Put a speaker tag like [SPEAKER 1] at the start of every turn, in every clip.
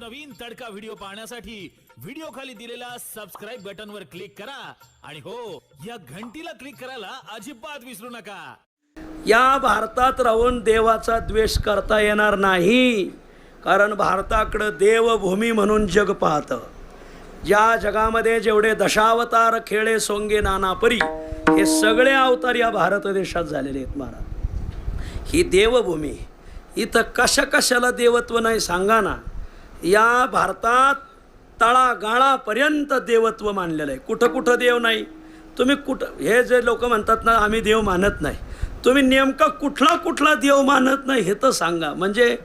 [SPEAKER 1] नवनवीन तडका व्हिडिओ पाहण्यासाठी व्हिडिओ खाली दिलेल्या सबस्क्राईब बटन वर क्लिक करा. आणि हो या घंटीला क्लिक करायला अजिबात विसरू नका.
[SPEAKER 2] या भारतात राहून देवाचा द्वेष करता येणार नाही. कारण भारताकडं देवभूमी म्हणून जग पाहतं. ज्या जगामध्ये जेवढे दशावतार खेळे सोंगे नानापरी हे सगळे अवतार या भारत देशात झालेले आहेत महाराज. ही देवभूमी इथं कशा कशाला देवत्व नाही सांगा ना. या भारतात तळागाळापर्यंत देवत्व मानलेलं आहे. कुठं कुठं देव नाही. तुम्ही कुठं हे जे लोक म्हणतात ना आम्ही देव मानत नाही. तुम्ही नेमका कुठला कुठला देव मानत नाही हे तर सांगा. म्हणजे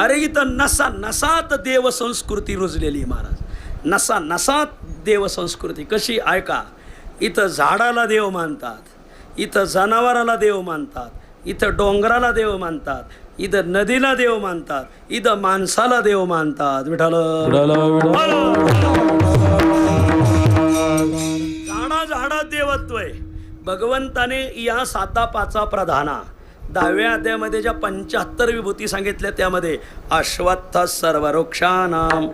[SPEAKER 2] अरे इथं नसा नसात देव संस्कृती रुजलेली महाराज. नसा नसात देव संस्कृती. कशी? ऐका. इथं झाडाला देव मानतात. इथं जनावराला देव मानतात. इथं डोंगराला देव मानतात इथं नदीला देव मानतात इथं माणसाला देव मानतात. विठाल झाडा झाडात देवत्व. आहे भगवंताने या साता पाचा प्रधाना. दहाव्या अध्यायामध्ये ज्या पंच्याहत्तर विभूती सांगितल्या त्यामध्ये अश्वत्थ सर्व वृक्षानाम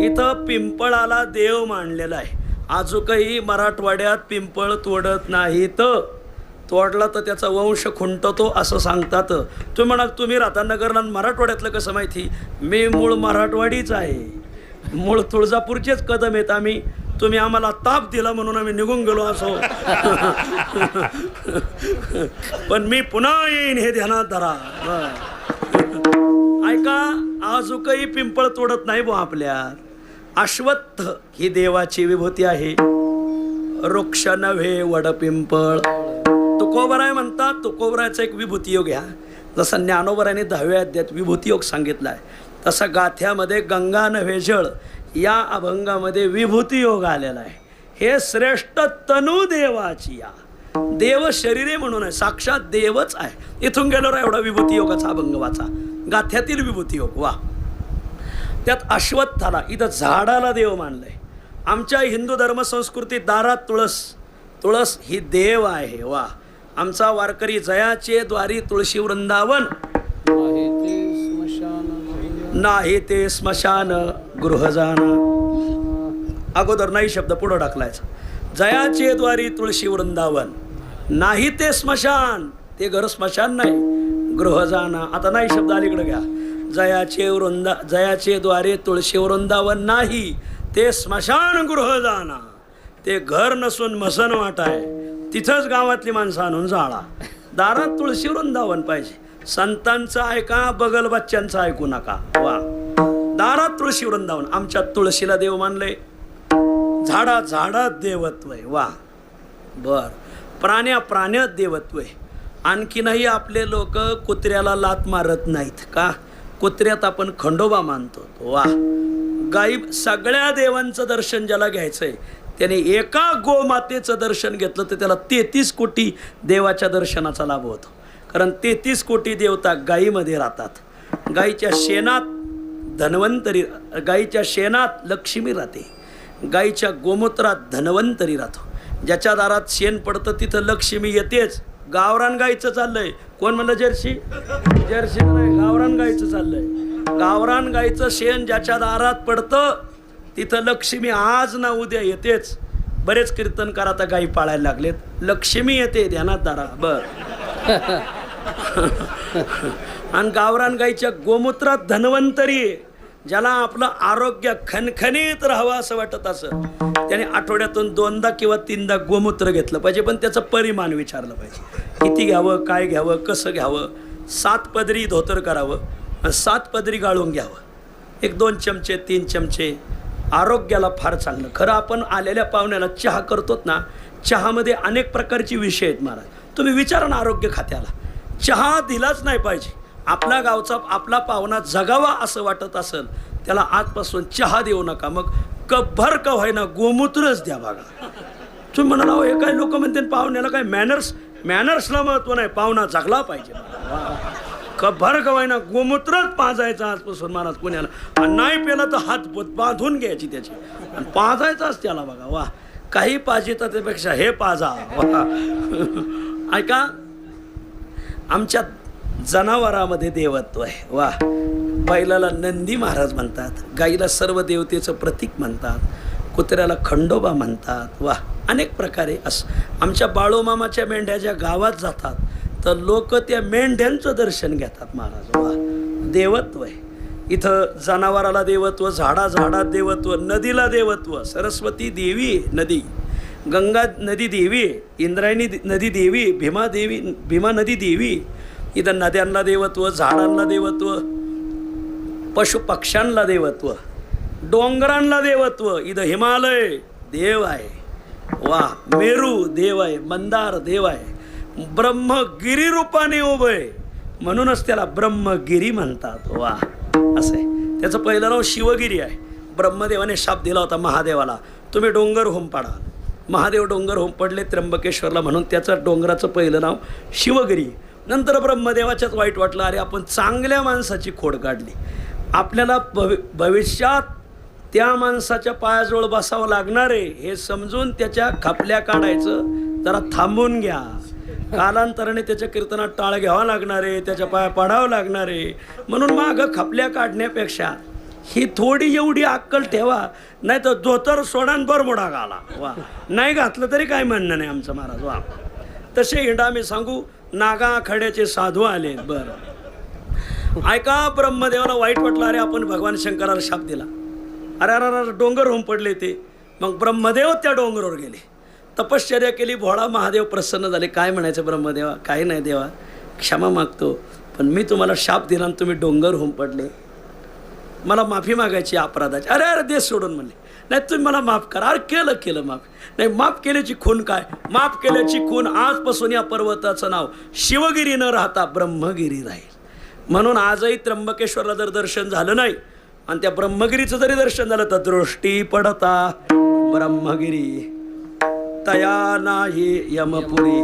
[SPEAKER 2] इथं पिंपळाला देव मांडलेला आहे. अजूकही मराठवाड्यात पिंपळ तोडत नाहीत. तोडला तर त्याचा वंश खुंटतो असं सांगतात. तुम्ही म्हणाल तुम्ही राहता नगरला मराठवाड्यातलं कसं माहिती? मी मूळ मराठवाडीच आहे. मूळ तुळजापूरचेच कदम आहेत आम्ही. तुम्ही आम्हाला ताप दिला म्हणून आम्ही निघून गेलो असो. पण मी पुन्हा येईन हे ध्यानात धरा. ऐका आजूकही पिंपळ तोडत नाही बो आपल्यात. अश्वत्थ ही देवाची विभूती आहे. वृक्ष नव्हे वड पिंपळ. तुकोबराय म्हणतात तुकोबरायचा एक विभूती योग घ्या जसं ज्ञानोबरायने दहाव्या अध्यात विभूती योग सांगितला आहे तसं गाथ्यामध्ये गंगा नव्हेजळ या अभंगामध्ये विभूती योग आलेला आहे. हे श्रेष्ठ तनु देवाची या. देव शरीरे म्हणून आहे साक्षात देवच आहे. इथून गेलो रा एवढा विभूती योगाचा अभंग वाचा. गाथ्यातील विभूती योग वा. त्यात अश्वत्थाला इथं झाडाला देव मानलंय. आमच्या हिंदू धर्मसंस्कृतीत दारात तुळस तुळस ही देव आहे वा. आमचा वारकरी जयाचे द्वारी तुळशी वृंदावन. नाही ते स्मशान गृहजान. अगोदर नाही शब्द पुढं टाकलायचा. जयाचे द्वारी तुळशी वृंदावन. नाही ते स्मशान ते घर स्मशान नाही गृहजान. आता नाही शब्द अलीकडे घ्या. जयाचे वृंदा जयाचे द्वारे तुळशी वृंदावन नाही ते स्मशान गृहजाना. ते घर नसून मसन वाट आहे तिथंच गावातली माणसं आणून जाळा. दारात तुळशी वृंदावन पाहिजे. संतांचं ऐका बगल बच्च्यांचं ऐकू नका. वा. दारात तुळशी वृंदावन आमच्या तुळशीला देव मानले. झाडा झाडात देवत्व आहे वा. बर. प्राण्या प्राण्यात देवत्व आहे आणखीनही आपले लोक कुत्र्याला लात मारत नाहीत का? कुत्र्यात आपण खंडोबा मानतो. वा. गाई सगळ्या देवांचं दर्शन ज्याला घ्यायचंय त्याने एका गोमातेचं दर्शन घेतलं तर त्याला तेहतीस कोटी देवाच्या दर्शनाचा लाभ होतो. कारण तेहतीस कोटी देवता गायीमध्ये राहतात. गाईच्या शेणात धन्वंतरी गाईच्या शेणात लक्ष्मी राहते. गाईच्या गोमूत्रात धन्वंतरी राहतो. ज्याच्या दारात शेण पडतं तिथं लक्ष्मी येतेच. गावरान गाईचं चाललंय. कोण म्हणलं जर्सी? जर्सी नाही गावरान गाईचं चाललंय. गावरान गाईचं शेण ज्याच्या दारात पडतं तिथं लक्ष्मी आज ना उद्या येतेच. बरेच कीर्तनकार आता गाई पाळायला लागलेत. लक्ष्मी येते ध्यानात दारा. बर. आणि गावरान गाईच्या गोमूत्रात धन्वंतरी ज्याला आपलं आरोग्य खणखणीत राहावं असं वाटत असं. त्याने आठवड्यातून दोनदा किंवा तीनदा गोमूत्र घेतलं पाहिजे पण त्याचं परिमाण विचारलं पाहिजे. किती घ्यावं काय घ्यावं कसं घ्यावं? सात पदरी धोतर करावं सात पदरी गाळून घ्यावं. एक दोन चमचे तीन चमचे आरोग्याला फार चांगलं. खरं आपण आलेल्या पाहुण्याला चहा करतोत ना चहामध्ये अनेक प्रकारची विषय आहेत महाराज. तुम्ही विचारा ना आरोग्य खात्याला. चहा दिलाच नाही पाहिजे. आपल्या गावचा आपला पाहुणा जगावा असं वाटत असेल त्याला आजपासून चहा देऊ नका. मग कभर का व्हायना गोमूत्रच द्या बघा. तुम्ही म्हणाला हे काय लोक म्हणते पाहुण्याला काय मॅनर्स मॅनर्सला महत्त्व नाही. पाहुणा जगला पाहिजे. खबर का गोमूत्रच पाजायचं आजपासून महाराज पुण्याला आणि नाही पेलं तर हात बांधून घ्यायची त्याची. आणि पाजायचाच त्याला बघा वा. काही पाजिता त्यापेक्षा हे पाजा ऐका आमच्या जनावरामध्ये देवत्व आहे वा. बैलाला नंदी महाराज म्हणतात गाईला सर्व देवतेचं प्रतीक म्हणतात कुत्र्याला खंडोबा म्हणतात वा. अनेक प्रकारे असं आमच्या बाळोमामाच्या मेंढ्या ज्या गावात जातात तर लोक त्या मेंढ्यांचं दर्शन घेतात महाराज. वा देवत्व आहे. इथं जनावराला देवत्व झाडा झाडात देवत्व नदीला देवत्व. सरस्वती देवी नदी. गंगा नदी देवी इंद्रायणी नदी देवी भीमा देवी भीमा नदी देवी इथं नद्यांना देवत्व झाडांना देवत्व पशु पक्ष्यांना देवत्व डोंगरांना देवत्व. इथं हिमालय देव आहे. वा मेरू देव आहे मंदार देव आहे. ब्रह्मगिरी रूपाने उभं आहे. म्हणूनच त्याला ब्रह्मगिरी म्हणतात. वा असं आहे. त्याचं पहिलं नाव शिवगिरी आहे. ब्रह्मदेवाने शाप दिला होता महादेवाला. तुम्ही डोंगर होम पाडा. महादेव डोंगर होम पडले त्र्यंबकेश्वरला म्हणून त्याचं डोंगराचं पहिलं नाव शिवगिरी. नंतर ब्रह्मदेवाच्याच वाईट वाटलं. अरे आपण चांगल्या माणसाची खोड काढली. आपल्याला भवि भविष्यात त्या माणसाच्या पायाजवळ बसावं लागणार आहे. हे समजून त्याच्या खापल्या काढायचं. जरा थांबून घ्या. कालांतराने त्याच्या कीर्तनात टाळ घ्यावा लागणार आहे त्याच्या पाया पडावं लागणार. आहे म्हणून मागं खपल्या काढण्यापेक्षा ही थोडी एवढी अक्कल ठेवा नाही तर धोतर सोडान बरमोडा घाला. वा. नाही घातलं तरी काय म्हणणं नाही आमचं महाराज वा. तसे हिंडा मी सांगू नागा खड्याचे साधू आले. बरं. ऐका ब्रह्मदेवाला वाईट वाटलं अरे आपण भगवान शंकराला शाप दिला. अरे अरे अरे डोंगर होऊन पडले ते. मग ब्रह्मदेव त्या डोंगरावर गेले. तपश्चर्या केली भोळा महादेव प्रसन्न झाले. काय म्हणायचं ब्रह्मदेवा? काय नाही देवा. क्षमा मागतो. पण मी तुम्हाला शाप दिला आणि तुम्ही डोंगर होऊन पडले. मला माफी मागायची अपराधाची. अरे अरे देश सोडून म्हणले. नाही तुम्ही मला माफ करा. अरे केलं केलं माफ. नाही माफ केल्याची खून काय? माफ केल्याची खून आजपासून या पर्वताचं नाव शिवगिरी न राहता ब्रह्मगिरी राहील. म्हणून आजही त्र्यंबकेश्वरला जर दर्शन झालं नाही आणि त्या ब्रह्मगिरीचं जरी दर्शन झालं तर दृष्टी पडता ब्रह्मगिरी. तया नाही यमपुरी.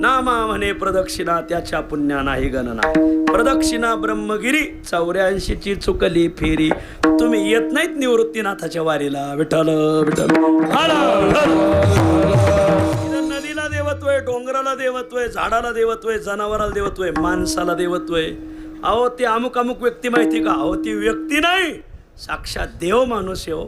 [SPEAKER 2] नामा म्हणे प्रदक्षिणा त्याच्या पुण्या नाही गणना. प्रदक्षिणा ब्रह्मगिरी चौऱ्याऐंशीची चुकली फेरी. तुम्ही येत नाहीत निवृत्तीनाथाच्या वारीला. विठल विठल नदीला देवत्व आहे डोंगराला देवत्व आहे झाडाला देवत्व आहे जनावराला देवत्व आहे माणसाला देवत्व. आहे अहो ती अमुक अमुक व्यक्ती माहिती का? अहो ती व्यक्ती नाही. साक्षात देव माणूस येऊ